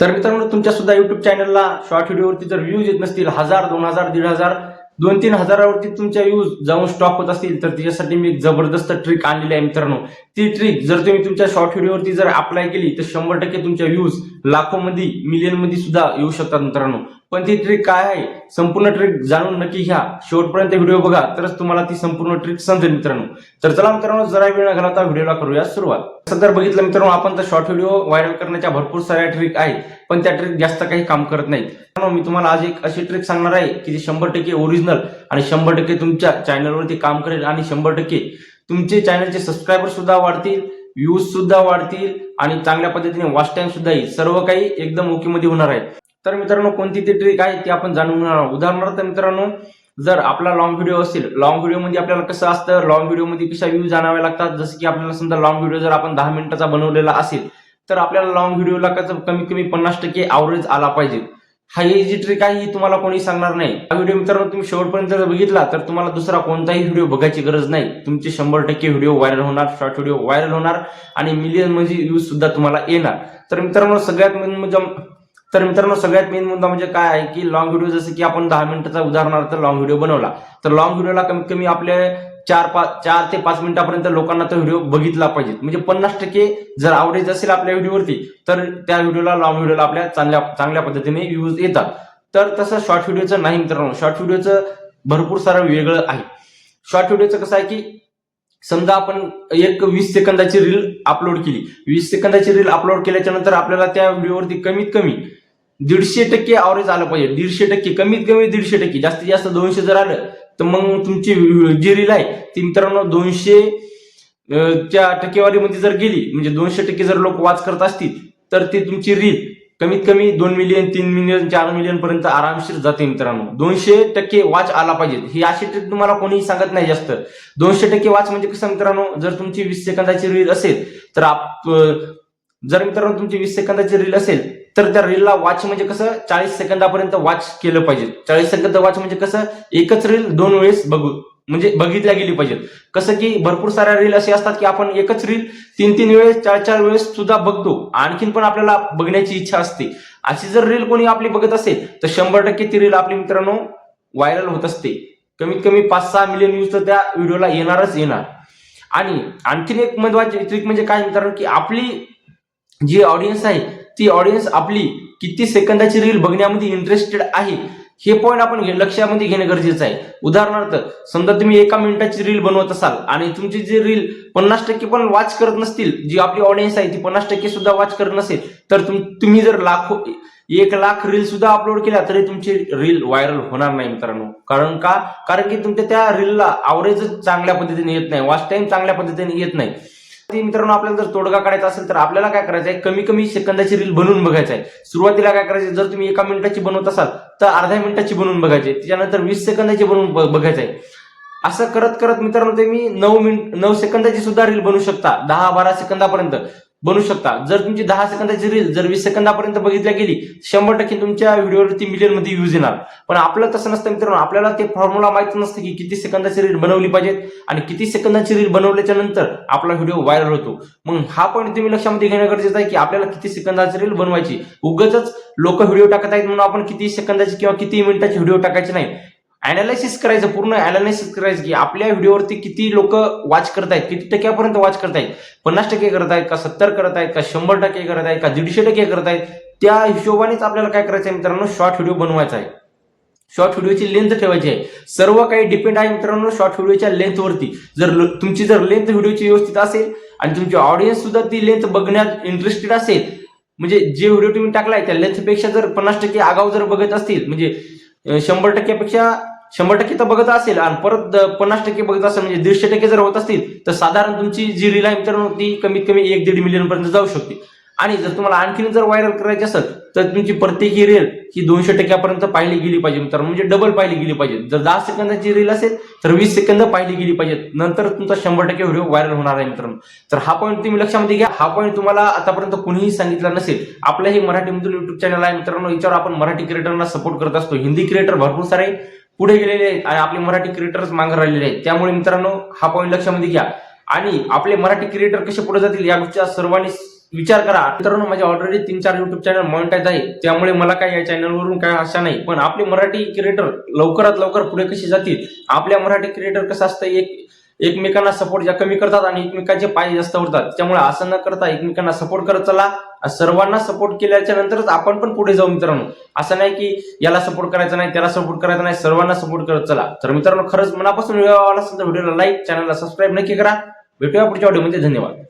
तर मित्रांनो तुमच्या सुद्धा युट्यूब चॅनलला शॉर्ट व्हिडिओवरती जर व्ह्यूज येत नसतील हजार दोन हजार दीड हजार दोन तीन हजारावरती तुमच्या व्ह्यूज जाऊन स्टॉप होत असतील तर त्याच्यासाठी मी एक जबरदस्त ट्रिक आणलेली आहे मित्रांनो. ती ट्रिक जर तुम्ही तुमच्या शॉर्ट व्हिडिओवरती जर अप्लाय केली तर शंभर टक्के तुमच्या व्ह्यूज लाखोमध्ये मिलियनमध्ये सुद्धा येऊ शकतात मित्रांनो. पण ती ट्रिक काय आहे? संपूर्ण ट्रिक जाणून नक्की घ्या. शेवटपर्यंत व्हिडिओ बघा तरच तुम्हाला ती संपूर्ण ट्रिक समजेल मित्रांनो. तर चला मित्रांनो जरा वेळ न घालवता व्हिडिओला करूया सुरुवात. सध्या बघितलं मित्रांनो आपण तर शॉर्ट व्हिडिओ व्हायरल करण्याच्या भरपूर साऱ्या ट्रिक आहेत पण त्या ट्रिक जास्त काही काम करत नाहीत. मी तुम्हाला आज एक अशी ट्रिक सांगणार आहे की ती शंभर टक्के ओरिजिनल आणि शंभर टक्के तुमच्या चॅनलवरती काम करेल आणि शंभर टक्के तुमचे चॅनलचे सबस्क्रायबर सुद्धा वाढतील व्ह्यूज सुद्धा वाढतील आणि चांगल्या पद्धतीने वॉच टाइम सुद्धा येईल सर्व काही एकदम ओके मध्ये होणार आहे. तर मित्रांनो कोणती ती ट्रिक आहे ती आपण जाणून घेणार आहोत. उदाहरणार्थ मित्रांनो जर आपला लॉंग व्हिडिओ असेल लॉंग व्हिडिओमध्ये आपल्याला कसं असतं? लॉंग व्हिडिओमध्ये कशा व्ह्यूज आणाव्या लागतात? जसं की आपल्याला समजा लॉंग व्हिडिओ जर आपण दहा मिनिटाचा बनवलेला असेल तर आपल्याला लॉंग व्हिडिओला कसं कमीत कमी पन्नास टक्के ॲव्हरेज आला पाहिजे. हा ही जी ट्रिक आहे ही तुम्हाला कोणी सांगणार नाही. हा व्हिडिओ मित्रांनो तुम्ही शेवटपर्यंत जर बघितला तर तुम्हाला दुसरा कोणताही व्हिडिओ बघायची गरज नाही. तुमचे शंभर टक्के व्हिडिओ व्हायरल होणार शॉर्ट व्हिडिओ व्हायरल होणार आणि मिलियन म्हणजे व्ह्यूज सुद्धा तुम्हाला येणार. तर मित्रांनो सगळ्यात म्हणजे तर मित्रांनो सगळ्यात मेन मुद्दा म्हणजे काय आहे की लॉंग व्हिडिओ जसं की आपण दहा मिनिटाचा उदाहरणार्थ लॉंग व्हिडिओ बनवला. तर लॉंग व्हिडिओला कमीत कमी आपले चार पाच चार ते पाच मिनिटापर्यंत लोकांना तो व्हिडिओ बघितला पाहिजे. म्हणजे पन्नास टक्के जर आवडेज असेल आपल्या व्हिडिओवरती तर त्या व्हिडिओला लॉंग व्हिडिओला आपल्या चांगल्या चांगल्या पद्धतीने व्ह्यूज येतात. तर तसं शॉर्ट व्हिडिओचं नाही मित्रांनो. शॉर्ट व्हिडिओचं भरपूर सारं वेगळं आहे. शॉर्ट व्हिडिओचं कसं आहे की समजा आपण एक वीस सेकंदाची रील अपलोड केली. वीस सेकंदाची रील अपलोड केल्याच्यानंतर आपल्याला त्या व्हिडिओवरती कमीत कमी दीडशे टक्के आवरेज आलं पाहिजे. दीडशे टक्के कमीत कमी दीडशे टक्के. जास्तीत जास्त दोनशे जर आलं तर मग तुमची जी रील आहे. ती मित्रांनो दोनशे च्या टक्केवारीमध्ये जर गेली म्हणजे दोनशे टक्के जर लोक वाच करत असतील तर ती तुमची रील कमीत कमी दोन मिलियन तीन मिलियन चार मिलियन पर्यंत आरामशीर जाते मित्रांनो. दोनशे टक्के वाच आला पाहिजे. ही अशी ट्रिक तुम्हाला कोणीही सांगत नाही जास्त. दोनशे टक्के वाच म्हणजे कसं मित्रांनो जर तुमची वीस सेकंदाची रील असेल तर आप जर मित्रांनो तुमची वीस सेकंदाची रील असेल तर त्या रीलला वॉच म्हणजे कसं चाळीस सेकंदापर्यंत वॉच केलं पाहिजे. चाळीस सेकंद वॉच म्हणजे कसं एकच रील दोन वेळेस बघू म्हणजे बघितल्या गेली पाहिजे. कसं की भरपूर साऱ्या रील असे असतात की आपण एकच रील तीन तीन वेळेस चार चार वेळेस सुद्धा बघतो. आणखीन पण आपल्याला बघण्याची इच्छा असते. अशी जर रील कोणी आपली बघत असेल तर शंभर टक्के ती रील आपली मित्रांनो व्हायरल होत असते. कमीत कमी पाच सहा मिलियन व्ह्यूज तर त्या व्हिडिओला येणारच येणार. आणि आणखीन एक महत्वाची ट्रिक म्हणजे काय मित्रांनो की आपली जी ऑडियन्स आहे ती ऑडियन्स आपली किती सेकंदाची रील बघण्यामध्ये इंटरेस्टेड आहे हे पॉईंट आपण घे- लक्षामध्ये घेणं गरजेचं आहे. उदाहरणार्थ समजा तुम्ही एका मिनिटाची रील बनवत असाल आणि तुमची जी रील पन्नास टक्के पण वॉच करत नसतील जी आपली ऑडियन्स आहे ती पन्नास टक्के सुद्धा वॉच करत नसेल तर तुम- तुम्ही जर लाखो एक लाख रील सुद्धा अपलोड केल्या तरी तुमची रील व्हायरल होणार नाही मित्रांनो. कारण का? कारण की तुमच्या त्या रीलला आवरेज चांगल्या पद्धतीने येत नाही वॉच टाइम चांगल्या पद्धतीने येत नाही. ती मित्रांनो आपल्याला जर तोडगा काढायचा असेल तर आपल्याला काय करायचं आहे कमी कमी सेकंदाची रील बनवून बघायचं आहे सुरुवातीला काय करायचं जर तुम्ही एका मिनिटाची बनवत असाल तर अर्ध्या मिनिटाची बनवून बघायची त्याच्यानंतर वीस सेकंदाची बनवून बघायचं आहे असं करत करत मित्रांनो तुम्ही नऊ मिनिट नऊ सेकंदाची सुद्धा रील बनवू शकता. दहा बारा सेकंदापर्यंत. बनू शकता. जर तुमची दहा सेकंदाची रील जर वीस सेकंदापर्यंत बघितल्या गेली शंभर टक्के तुमच्या व्हिडिओवरती मिलियनमध्ये व्ह्यूज येणार. पण आपलं तसं नसतं मित्रांनो आपल्याला ते फॉर्म्युला माहीत नसतं की किती सेकंदाची रील बनवली पाहिजेत आणि किती सेकंदाची रील बनवल्याच्या नंतर आपला व्हिडिओ व्हायरल होतो. मग हा पॉईंट तुम्ही लक्षामध्ये घेणं गरजेचं आहे की आपल्याला किती सेकंदाची रील बनवायची. उगच लोक व्हिडिओ टाकत आहेत म्हणून आपण किती सेकंदाची किंवा किती मिनिटाची व्हिडिओ टाकायची नाही. अनालिसिस करायचं पूर्ण अनालिसिस करायचं की आपल्या व्हिडिओवरती किती लोक वॉच करत आहेत किती टक्क्यापर्यंत वॉच करत आहेत पन्नास टक्के करत आहेत का सत्तर करत आहेत का शंभर टक्के करत आहेत का दीडशे टक्के करत आहेत त्या हिशोबानेच आपल्याला काय करायचं आहे मित्रांनो? शॉर्ट व्हिडिओ बनवायचा आहे. शॉर्ट व्हिडिओची लेंथ ठेवायची आहे. सर्व काही डिपेंड आहे मित्रांनो शॉर्ट व्हिडिओच्या लेंथवरती जर तुमची जर लेंथ व्हिडिओची व्यवस्थित असेल आणि तुमची ऑडियन्स सुद्धा ती लेंथ बघण्यात इंटरेस्टेड असेल म्हणजे जे व्हिडिओ तुम्ही टाकलाय त्या लेंथपेक्षा जर पन्नास टक्के आगाऊ जर बघत असतील म्हणजे शंभर टक्क्यापेक्षा शंभर टक्के तर बघत असेल आणि परत पन्नास टक्के बघत असेल म्हणजे दीडशे टक्के जर होत असतील तर साधारण तुमची जी रिलायन्स होती ती कमीत कमी एक दीड मिलियन पर्यंत जाऊ शकते. आणि जर तुम्हाला आणखीन जर व्हायरल करायची असेल तर तुमची प्रत्येकी रील ही दोनशे टक्क्यापर्यंत पाहिली गेली पाहिजे. मित्रांनो म्हणजे डबल पाहिली गेली पाहिजे. जर दहा सेकंदाची रील असेल तर वीस सेकंद पाहिली गेली पाहिजे. नंतर तुमचा शंभर टक्के व्हिडिओ व्हायरल होणार आहे मित्रांनो. तर हा पॉईंट तुम्ही लक्षामध्ये घ्या. हा पॉईंट तुम्हाला आतापर्यंत कुणीही सांगितला नसेल. आपलं हे मराठीमधून युट्यूब चॅनल आहे मित्रांनो. याच्यावर आपण मराठी क्रिएटरना सपोर्ट करत असतो. हिंदी क्रिएटर भरपूर सारे पुढे गेलेले आहेत आणि आपले मराठी क्रिएटर्स मागे राहिलेले आहेत. त्यामुळे मित्रांनो हा पॉईंट लक्षामध्ये घ्या. आणि आपले मराठी क्रिएटर कसे पुढे जातील या गोष्टीचा सर्वांनी विचार करा. मित्रांनो माझे ऑलरेडी तीन चार युट्यूब चॅनल मॉनिटाईज आहे. त्यामुळे मला काय या चॅनलवरून काय आशा नाही. पण आपले मराठी क्रिएटर लवकरात लवकर पुढे कसे जातील? आपल्या मराठी क्रिएटर कसं असतं? एक एकमेकांना सपोर्ट ज्या कमी करतात आणि एकमेकांचे पाय जास्त उरतात त्यामुळे असं न करता एकमेकांना सपोर्ट करत चला. सर्वांना सपोर्ट केल्याच्या नंतरच आपण पण पुढे जाऊ मित्रांनो. असं नाही की याला सपोर्ट करायचा नाही त्याला सपोर्ट करायचा नाही. सर्वांना सपोर्ट करत चला. तर मित्रांनो खरंच मनापासून व्हिडिओ आवडला असेल तर व्हिडिओला लाईक चॅनलला सबस्क्राईब नक्की करा. भेटूया पुढच्या व्हिडिओमध्ये धन्यवाद.